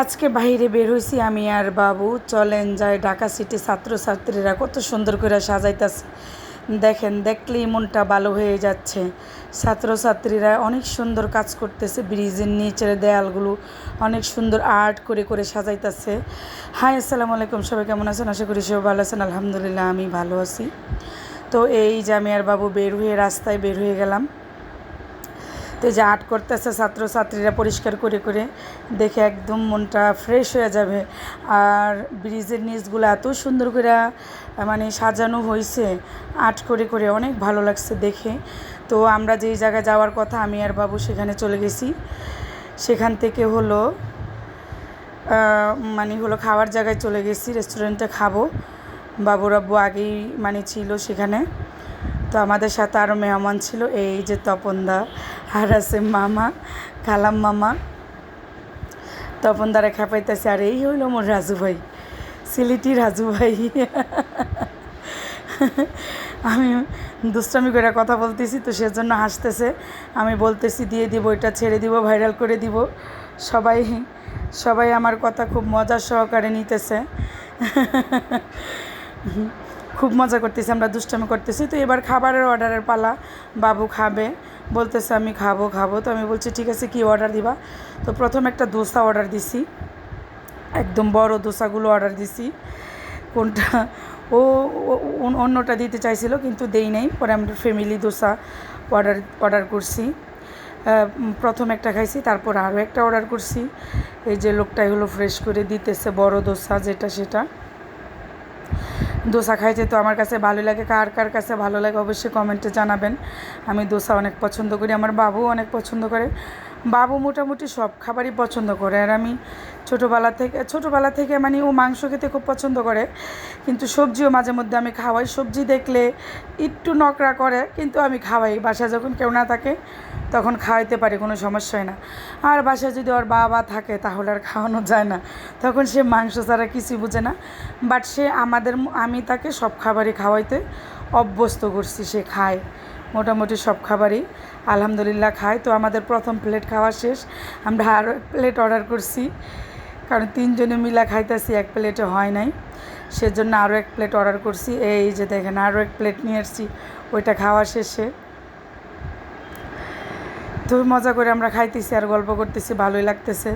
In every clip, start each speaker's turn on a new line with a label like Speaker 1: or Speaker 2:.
Speaker 1: আজকে বাইরে বের হয়েছি আমি আর বাবু। চলেন যায় ঢাকা সিটি ছাত্রছাত্রীরা কত সুন্দর করে সাজাইতেছে। দেখেন, দেখলেই মনটা ভালো হয়ে যাচ্ছে। ছাত্রছাত্রীরা অনেক সুন্দর কাজ করতেছে, ব্রিজের নিচের দেয়ালগুলো অনেক সুন্দর আর্ট করে করে সাজাইতেছে। হাই, আসসালামু আলাইকুম, সবাই কেমন আছেন? আশা করি সবাই ভালো আছেন। আলহামদুলিল্লাহ, আমি ভালো আছি। তো এই যে আমি আর বাবু বের হয়ে রাস্তায় বের হয়ে গেলাম। তো যে আর্ট করতেছে ছাত্রছাত্রীরা পরিষ্কার করে করে দেখে একদম মনটা ফ্রেশ হয়ে যাবে। আর ব্রিজের নিচগুলো এত সুন্দর করে মানে সাজানো হয়েছে, আর্ট করে করে অনেক ভালো লাগছে দেখে। তো আমরা যেই জায়গায় যাওয়ার কথা, আমি আর বাবু সেখানে চলে গেছি। সেখান থেকে হলো মানে হলো খাওয়ার জায়গায় চলে গেছি রেস্টুরেন্টে খাব। বাবুর আব্বু আগেই মানে ছিল সেখানে। তো আমাদের সাথে আরও মেহমান ছিল, এই যে তপনদা আছে মামা, কালাম মামা। তপনদারা খেপাইতেছে, আর, এই হইল মোর রাজু ভাই, সিলিটি রাজু ভাই। আমি দুষ্টামি করে কথা বলতেছি, তো সেজন্য হাসতেছে। আমি বলতেছি, দিয়ে দিব, এটা ছেড়ে দিব, ভাইরাল করে দিব। সবাই সবাই আমার কথা খুব মজার সহকারে নিতেছে। খুব মজা করতেছি, আমরা দুষ্টামি করতেছি। তো এবার খাবারের অর্ডারের পালা, বাবু খাবে, বলতেছে আমি খাব খাব। তো আমি বলছি, ঠিক আছে, কী অর্ডার দিবা? তো প্রথম একটা দোসা অর্ডার দিছি। একদম বড় দোসাগুলো অর্ডার দিছি। কোনটা? ও অন্যটা দিতে চাইছিল, কিন্তু দেই নাই। পরে আমরা ফ্যামিলি দোসা অর্ডার অর্ডার করছি। প্রথম একটা খাইছি, তারপর আরও একটা অর্ডার করছি। এই যে লোকটাই হলো ফ্রেশ করে দিতেছে বড় দোসা, যেটা সেটা। দোসা খাইতে তো আমার কাছে ভালো লাগে। কার কার কাছে ভালো লাগে অবশ্যই কমেন্টে জানাবেন। আমি দোসা অনেক পছন্দ করি, আমার বাবুও অনেক পছন্দ করে। বাবু মোটামুটি সব খাবারই পছন্দ করে। আর আমি ছোটোবেলা থেকে ছোটোবেলা থেকে মানে ও মাংস খেতে খুব পছন্দ করে। কিন্তু সবজিও মাঝে মধ্যে আমি খাওয়াই। সবজি দেখলে একটু নকরা করে, কিন্তু আমি খাওয়াই। বাসায় যখন কেউ না থাকে তখন খাওয়াইতে পারি, কোনো সমস্যা হয় না। আর বাসায় যদি ওর বাবা থাকে, তাহলে আর খাওয়ানো যায় না। তখন সে মাংস ছাড়া কিছুই বুঝে না। বাট সে আমাদের আমি তাকে সব খাবারই খাওয়াইতে অভ্যস্ত করছি, সে খায়। মোটামুটি সব খাবারই। আলহামদুলিল্লাহ খায়। তো আমাদের প্রথম প্লেট খাওয়া শেষ। আমরা আরও এক প্লেট অর্ডার করছি। কারণ তিনজনে মিলা খাইতেছি, এক প্লেটে হয় নাই। সেজন্য আরও এক প্লেট অর্ডার করছি। এই যে দেখেন, আরও এক প্লেট নিয়ে এসছি ওইটা খাওয়া শেষে। তো মজা করে আমরা খাইতেছি আর গল্প করতেছি, ভালোই লাগতেছে।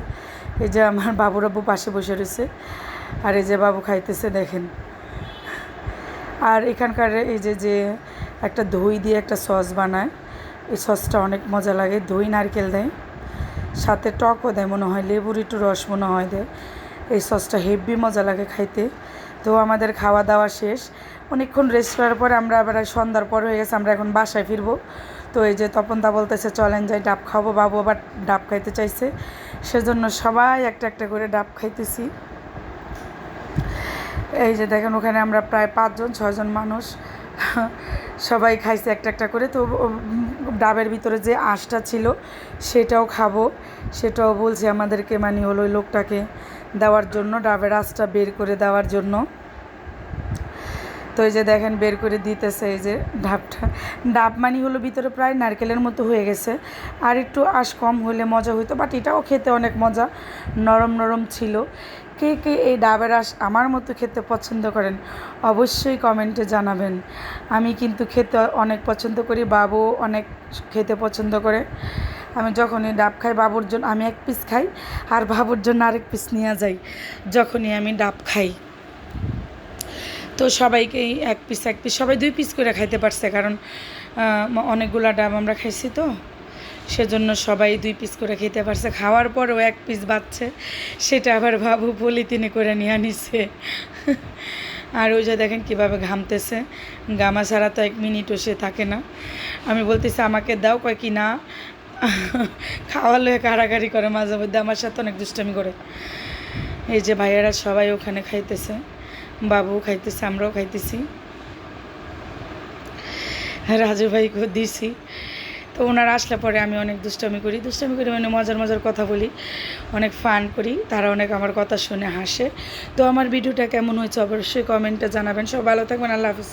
Speaker 1: এই যে আমার বাবুর আব্বু পাশে বসে রয়েছে। আর এই যে বাবু খাইতেছে, দেখেন। আর এখানকার এই যে যে একটা দই দিয়ে একটা সস বানায়, এই সসটা অনেক মজা লাগে। দই নারকেল দেয়, সাথে টকও দেয় মনে হয়, লেবুর একটু রস মনে হয় দেয়। এই সসটা হেভি মজা লাগে খাইতে। তো আমাদের খাওয়া দাওয়া শেষ। অনেকক্ষণ রেস্ট করার পরে আমরা আবার সন্ধ্যার পর হয়ে গেছে, আমরা এখন বাসায় ফিরবো। তো এই যে তপন দা বলতেছে, চলেন যাই, ডাব খাব, বাবু আবার ডাব খাইতে চাইছে। সেজন্য সবাই একটা একটা করে ডাব খাইতেছি। এই যে দেখেন, ওখানে আমরা প্রায় পাঁচজন, ছয়জন মানুষ। সবাই খাইছে একটা একটা করে। তো ডাবের ভিতরে যে আঁশটা ছিল, সেটাও খাব। সেটাও বলছে আমাদেরকে মানে হলো ওই লোকটাকে দেওয়ার জন্য, ডাবের আঁশটা বের করে দেওয়ার জন্য। তো এই যে দেখেন, বের করে দিতেছে এই যে ডাবটা। ডাব মানি হলো ভিতরে প্রায় নারকেলের মতো হয়ে গেছে। আর একটু আশ কম হলে মজা হইতো বাট এটাও খেতে অনেক মজা। নরম নরম ছিল। কে কে এই ডাবের আশ আমার মতো খেতে পছন্দ করেন, অবশ্যই কমেন্টে জানাবেন। আমি কিন্তু খেতে অনেক পছন্দ করি, বাবু অনেক খেতে পছন্দ করে। আমি যখনই ডাব খাই, বাবুর জন্য আমি এক পিস খাই, আর বাবুর জন্য আরেক পিস নিয়ে যাই, যখনই আমি ডাব খাই। তো সবাইকেই এক পিস এক পিস সবাই দুই পিস করে খাইতে পারছে, কারণ অনেকগুলো ডাব আমরা খাইছি তো। সেজন্য সবাই দুই পিস করে খেতে পারছে। খাওয়ার পরেও এক পিস বাচ্চে সেটা আবার বাবু পলিথিনে করে নিয়ে আনিছে। আর ওই যে দেখেন কীভাবে ঘামতেছে। গামা ছাড়া তো এক মিনিটও সে থাকে না। আমি বলতেছি, আমাকে দাও, কয় কি না? খাওয়ালে কাড়াকাড়ি করে মাঝে মধ্যে, আমার সাথে অনেক দুষ্টামি করে। এই যে ভাইয়েরা সবাই ওখানে খাইতেছে। বাবু খাইতেছে, আমরাও খাইতেছি। রাজু ভাইকেও দিছি। তো ওনারা আসলে পরে আমি অনেক দুষ্টমি করি। দুষ্টমি করি মানে মজার মজার কথা বলি, অনেক ফান করি, তারা অনেক আমার কথা শুনে হাসে। তো আমার ভিডিওটা কেমন হয়েছে অবশ্যই কমেন্টে জানাবেন। সব ভালো থাকবেন, আল্লাহ হাফিজ।